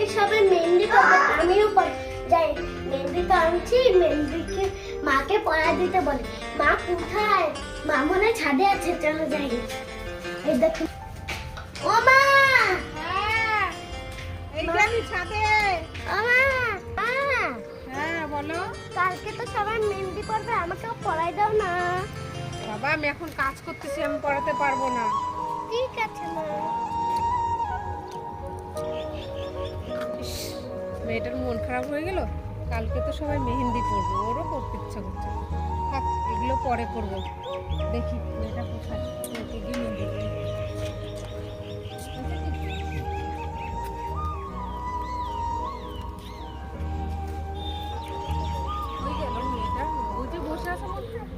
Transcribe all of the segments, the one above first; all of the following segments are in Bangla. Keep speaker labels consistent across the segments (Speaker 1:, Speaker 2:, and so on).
Speaker 1: কালকে সবাই মেহেন্দি করবে আমিও যাই। মেহেন্দি তো আনছি মেহেন্দিকে মাকে পড়া দিতে বলে। মা কোথায়? মা মনে ছাদে আছে চলো যাই। এই দেখো। ও মা!
Speaker 2: হ্যাঁ ছাদে।
Speaker 1: ও মা মা।
Speaker 2: হ্যাঁ বলো।
Speaker 1: কালকে তো সবাই মেহেন্দি পড়বে আমাকেও পড়াই দাও না।
Speaker 2: বাবা আমি এখন কাজ করতেছি আমি পড়াতে পারব না।
Speaker 1: ঠিক আছে মা।
Speaker 2: মেয়েটার মন খারাপ হয়ে গেল, কালকে তো সবাই মেহেন্দি পরবে, ওরও করতে ইচ্ছা করছে থাক, এগুলো পরে করব দেখি মেয়েটা কোথায় গিয়ে মেহেন্দি বসে আছে মন খারাপ।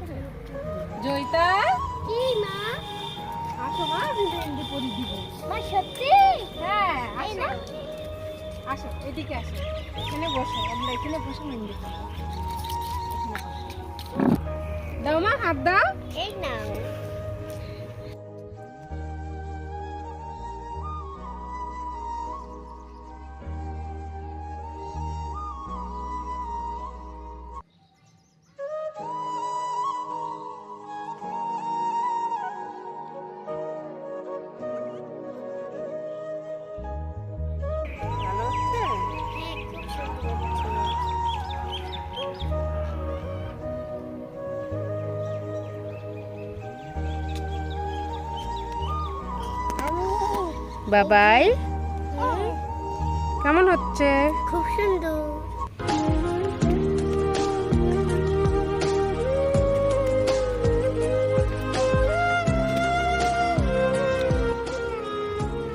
Speaker 2: আসো, এদিকে আসো। এখানে বসো, আমরা এখানে বসে মেহেন্দি। দাও মা, হাত দাও।
Speaker 1: এই নাও।
Speaker 2: বাবাই। কেমন হচ্ছে?
Speaker 1: খুব সুন্দর।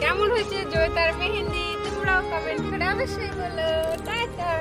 Speaker 2: কেমন হয়েছে জয়তার মেহেন্দি? তোমরাও কমেন্ট করে অবশ্যই বলো। টাটা।